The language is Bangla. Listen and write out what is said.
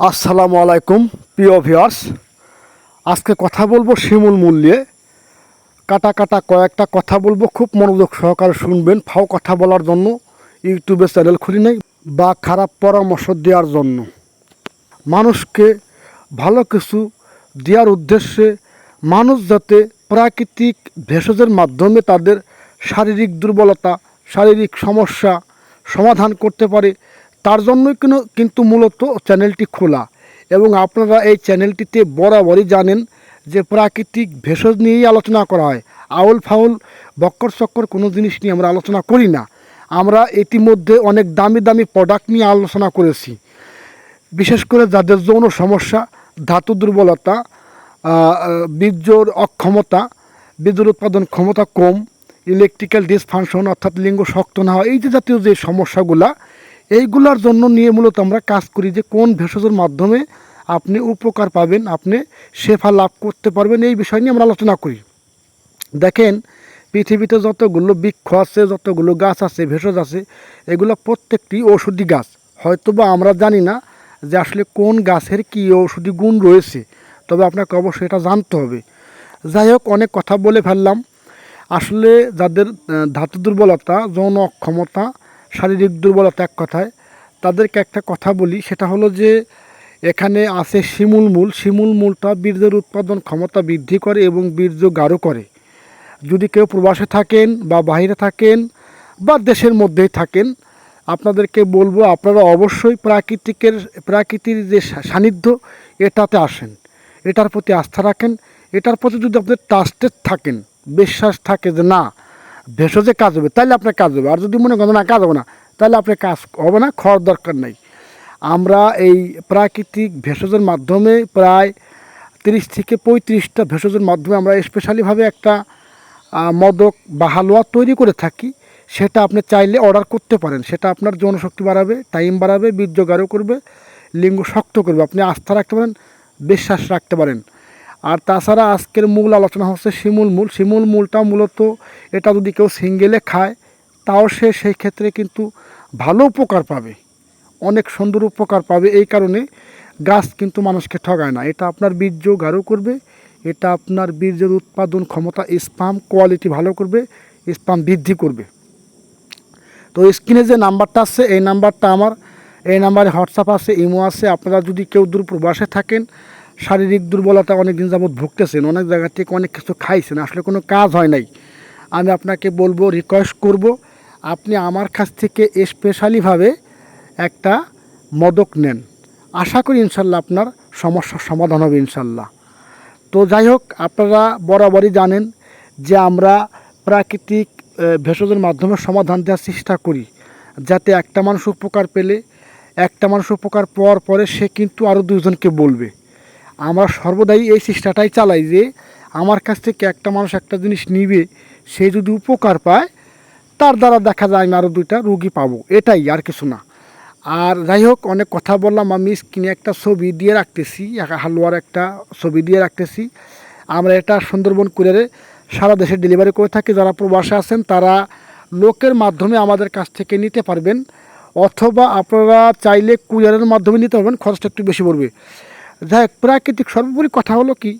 আসসালামু আলাইকুম, প্রিয় ভিউয়ার্স। আজকে কথা বলব শিমুল মূল্যে। কাটা কাটা কয়েকটা কথা বলব, খুব মনোযোগ সহকারে শুনবেন, ফাও কথা বলার জন্য। ইউটিউবে চ্যানেল খুলি নাই, বা খারাপ পরামর্শ দেওয়ার জন্য। মানুষকে ভালো কিছু দেওয়ার উদ্দেশ্যে মানুষ যাতে প্রাকৃতিক ভেষজের মাধ্যমে তাদের শারীরিক দুর্বলতা, শারীরিক সমস্যা সমাধান করতে পারে তার জন্যই কিন্তু মূলত চ্যানেলটি খোলা। এবং আপনারা এই চ্যানেলটিতে বরাবরই জানেন যে প্রাকৃতিক ভেষজ নিয়েই আলোচনা করা হয়। আউল ফাউল, বক্কর চক্কর কোনো জিনিস নিয়ে আমরা আলোচনা করি না। আমরা ইতিমধ্যে অনেক দামি দামি প্রোডাক্ট নিয়ে আলোচনা করেছি। বিশেষ করে যাদের যৌন সমস্যা, ধাতু দুর্বলতা বীর্যর অক্ষমতা বীর্যের উৎপাদন ক্ষমতা কম ইলেকট্রিক্যাল ডিসফাংশন অর্থাৎ লিঙ্গ শক্ত না হওয়া, এই যে জাতীয় যে সমস্যাগুলা এইগুলার জন্য নিয়ে মূলত আমরা কাজ করি যে কোন ভেষজের মাধ্যমে আপনি উপকার পাবেন, আপনি শেফা লাভ করতে পারবেন এই বিষয় নিয়ে আমরা আলোচনা করি। দেখেন, পৃথিবীতে যতগুলো বৃক্ষ আছে, যতগুলো গাছ আছে, ভেষজ আছে, এগুলো প্রত্যেকটি ঔষধি গাছ। হয়তোবা আমরা জানি না যে আসলে কোন গাছের কী ঔষধি গুণ রয়েছে, তবে আপনাকে অবশ্যই এটা জানতে হবে। যাই হোক, অনেক কথা বলে ফেললাম। আসলে যাদের ধাতু দুর্বলতা, যৌন অক্ষমতা শারীরিক দুর্বলতা এক কথায়। তাদেরকে একটা কথা বলি, সেটা হলো যে, এখানে আছে শিমুল মূল। শিমুল মূলটা বীর্যের উৎপাদন ক্ষমতা বৃদ্ধি করে এবং বীর্য গাঢ় করে। যদি কেউ প্রবাসে থাকেন বা বাইরে থাকেন বা দেশের মধ্যেই থাকেন, আপনাদেরকে বলব আপনারা অবশ্যই প্রাকৃতিকের, প্রাকৃতির যে সান্নিধ্য, এটাতে আসেন। এটার প্রতি আস্থা রাখেন। এটার প্রতি যদি আপনি ট্রাস্টেড থাকেন, বিশ্বাস থাকে যে না ভেষজে কাজ হবে তাহলে আপনার কাজ হবে। আর যদি মনে করেন না, কাজ হবে না তাহলে আপনার কাজ হবে না, খাওয়ার দরকার নেই। আমরা এই প্রাকৃতিক ভেষজের মাধ্যমে প্রায় তিরিশ থেকে পঁয়ত্রিশটা ভেষজের মাধ্যমে আমরা স্পেশালিভাবে একটা মদক বা হালুয়া তৈরি করে থাকি। সেটা আপনি চাইলে অর্ডার করতে পারেন। সেটা আপনার যৌনশক্তি বাড়াবে টাইম বাড়াবে, বীর্য গাঢ় করবে, লিঙ্গ শক্ত করবে। আপনি আস্থা রাখতে পারেন, বিশ্বাস রাখতে পারেন। আর তাছাড়া আজকের মূল আলোচনা হচ্ছে শিমুল মূল। শিমুল মূলটা মূলত এটা যদি কেউ সিঙ্গেলে খায়, তাও সে সেই ক্ষেত্রে কিন্তু ভালো উপকার পাবে। অনেক সুন্দর উপকার পাবে। এই কারণে গাছ কিন্তু মানুষকে ঠগায় না। এটা আপনার বীর্য গাঢ় করবে, এটা আপনার বীর্যের উৎপাদন ক্ষমতা, স্পাম কোয়ালিটি ভালো করবে, স্পাম বৃদ্ধি করবে। তো স্ক্রিনে যে নাম্বারটা আছে, এই নাম্বারটা আমার, এই নাম্বারে হোয়াটসঅ্যাপ আছে, ইমো আছে। আপনারা যদি কেউ দূর প্রবাসে থাকেন শারীরিক দুর্বলতা অনেক দিন যাবত ভুগতেছেন, অনেক জায়গা থেকে অনেক কিছু খাইছেন, আসলে কোনো কাজ হয় নাই। আমি আপনাকে বলব রিকোয়েস্ট করব, আপনি আমার কাছ থেকে স্পেশালিভাবে একটা মদক নেন। আশা করি ইনশাল্লাহ আপনার সমস্যার সমাধান হবে ইনশাল্লাহ। তো যাই হোক, আপনারা বরাবরই জানেন যে আমরা প্রাকৃতিক ভেষজের মাধ্যমে সমাধান দেওয়ার চেষ্টা করি, যাতে একটা মানুষ উপকার পেলে, একটা মানুষ উপকার পাওয়ার পরে সে কিন্তু আরও দুজনকে বলবে। আমরা সর্বদাই এই চেষ্টাটাই চালাই যে আমার কাছ থেকে একটা মানুষ একটা জিনিস নিবে, সে যদি উপকার পায়, তার দ্বারা দেখা যায় আমি আরও দুইটা রুগী পাবো। এটাই আর কিছু না। আর যাই হোক, অনেক কথা বললাম, আমি স্ক্রিনে একটা ছবি দিয়ে রাখতেছি, হালুয়ার একটা ছবি দিয়ে রাখতেছি। আমরা এটা সুন্দরবন কুরিয়ারে সারা দেশে ডেলিভারি করে থাকি। যারা প্রবাসে আছেন, তারা লোকের মাধ্যমে আমাদের কাছ থেকে নিতে পারবেন। অথবা আপনারা চাইলে কুরিয়ারের মাধ্যমে নিতে পারবেন, খরচটা একটু বেশি পড়বে। যাই হোক প্রাকৃতিক সর্বোপরি কথা হলো কি?